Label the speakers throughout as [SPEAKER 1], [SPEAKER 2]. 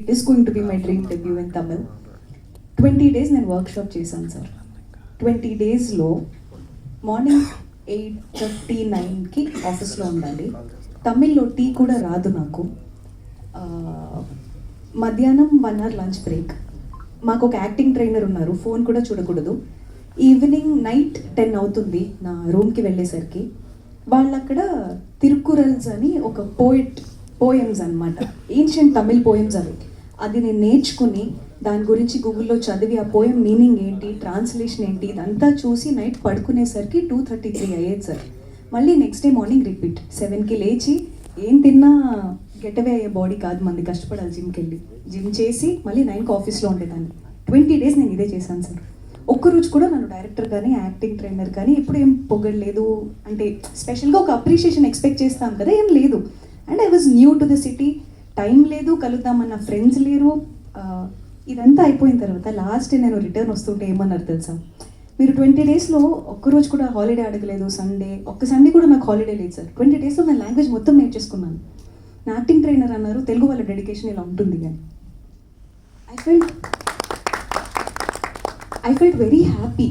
[SPEAKER 1] It is going to be my dream debut in Tamil twenty days నేను workshop చేశాను sir twenty డేస్లో morning eight thirty నైన్కి ఆఫీస్లో ఉండాలి తమిళ్ళో టీ కూడా రాదు నాకు. మధ్యాహ్నం వన్ అవర్ లంచ్ బ్రేక్ మాకు ఒక యాక్టింగ్ ట్రైనర్ ఉన్నారు ఫోన్ కూడా చూడకూడదు. ఈవినింగ్ నైట్ టెన్ అవుతుంది నా రూమ్కి వెళ్ళేసరికి. వాళ్ళు అక్కడ తిరుకురల్స్ అని ఒక పోయిట్ పోయమ్స్ అన్నమాట. ఏన్షియంట్ తమిళ్ పోయమ్స్ అవి. అది నేను నేర్చుకుని దాని గురించి గూగుల్లో చదివి ఆ పోయం మీనింగ్ ఏంటి ట్రాన్స్లేషన్ ఏంటి ఇదంతా చూసి నైట్ పడుకునేసరికి టూ థర్టీ త్రీ అయ్యేది సార్. మళ్ళీ నెక్స్ట్ డే మార్నింగ్ రిపీట్ సెవెన్కి లేచి ఏం తిన్నా గెటవే అయ్యే బాడీ కాదు మంది కష్టపడాలి జిమ్కి వెళ్ళి జిమ్ చేసి మళ్ళీ నైన్కి ఆఫీస్లో ఉండేదాన్ని. ట్వంటీ డేస్ నేను ఇదే చేశాను సార్. ఒక్కరోజు కూడా నన్ను డైరెక్టర్ కానీ యాక్టింగ్ ట్రైనర్ కానీ ఎప్పుడు ఏం పొగడలేదు. అంటే స్పెషల్గా ఒక అప్రిషియేషన్ ఎక్స్పెక్ట్ చేస్తాం కదా ఏం లేదు. And I was new to the city time లేదు కలుద్దామన్న ఫ్రెండ్స్ లేరు. ఇదంతా అయిపోయిన తర్వాత లాస్ట్ నేను రిటర్న్ వస్తుంటే ఏమన్నారు తెలుసా? మీరు ట్వంటీ డేస్లో ఒక్కరోజు కూడా హాలిడే అడగలేదు సండే ఒక్క సండే కూడా నాకు హాలిడే లేదు సార్. ట్వంటీ డేస్లో నేను లాంగ్వేజ్ మొత్తం నేర్చేసుకున్నాను. నా యాక్టింగ్ ట్రైనర్ అన్నారు తెలుగు వాళ్ళ డెడికేషన్ ఇలా ఉంటుంది అని. I felt I felt very happy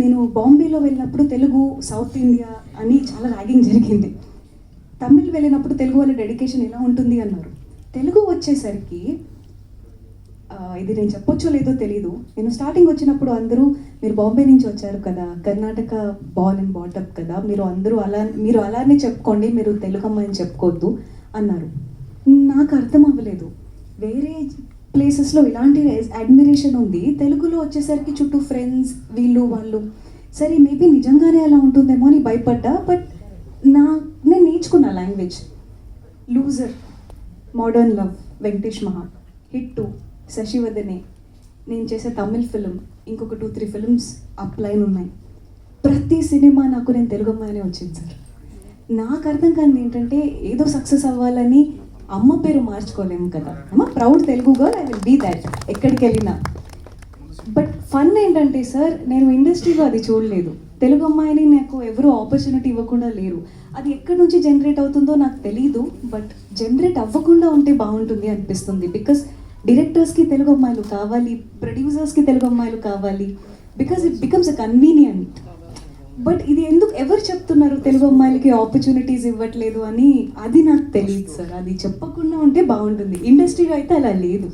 [SPEAKER 1] నేను బాంబేలో వెళ్ళినప్పుడు తెలుగు సౌత్ ఇండియా అని చాలా ర్యాగింగ్ జరిగింది. తమిళ్ వెళ్ళినప్పుడు తెలుగు వాళ్ళ డెడికేషన్ ఎలా ఉంటుంది అన్నారు. తెలుగు వచ్చేసరికి ఇది నేను చెప్పొచ్చో లేదో తెలీదు. నేను స్టార్టింగ్ వచ్చినప్పుడు అందరూ మీరు బాంబే నుంచి వచ్చారు కదా కర్ణాటక బాల్ అండ్ బాటప్ కదా మీరు అందరూ అలా మీరు అలానే చెప్పుకోండి మీరు తెలుగు అమ్మాయిని చెప్పుకోవద్దు అన్నారు. నాకు అర్థం అవ్వలేదు. వేరే ప్లేసెస్లో ఇలాంటి అడ్మిరేషన్ ఉంది. తెలుగులో వచ్చేసరికి చుట్టూ ఫ్రెండ్స్ వీళ్ళు వాళ్ళు. సరే మేబీ నిజంగానే అలా ఉంటుందేమో అని భయపడ్డా బట్ నేర్చుకున్న language. Loser modern love Venkatesh మహా హిట్ టూ శశివదనే నేను చేసే తమిళ్ ఫిలిం ఇంకొక టూ త్రీ ఫిలిమ్స్ అప్లైన్ ఉన్నాయి. ప్రతి సినిమా నాకు నేను తెలుగు అమ్మాయినే వచ్చింది సార్. నాకు అర్థం కాని ఏంటంటే ఏదో సక్సెస్ అవ్వాలని అమ్మ పేరు మార్చుకోలేము కదా. అమ్మ proud Telugu girl I will be that ఎక్కడికి వెళ్ళినా. బట్ ఫన్ ఏంటంటే సార్ నేను ఇండస్ట్రీలో అది చూడలేదు. తెలుగు అమ్మాయిని నాకు ఎవరు ఆపర్చునిటీ ఇవ్వకుండా లేరు. అది ఎక్కడి నుంచి జనరేట్ అవుతుందో నాకు తెలియదు బట్ జనరేట్ అవ్వకుండా ఉంటే బాగుంటుంది అనిపిస్తుంది. బికాస్ డైరెక్టర్స్కి తెలుగు అమ్మాయిలు కావాలి ప్రొడ్యూసర్స్కి తెలుగు అమ్మాయిలు కావాలి because it becomes a convenient but ఇది ఎందుకు ఎవరు చెప్తున్నారు తెలుగు అమ్మాయిలకి ఆపర్చునిటీస్ ఇవ్వట్లేదు అని? అది నాకు తెలియదు సార్. అది చెప్పకుండా ఉంటే బాగుంటుంది. ఇండస్ట్రీలో అయితే అలా లేదు.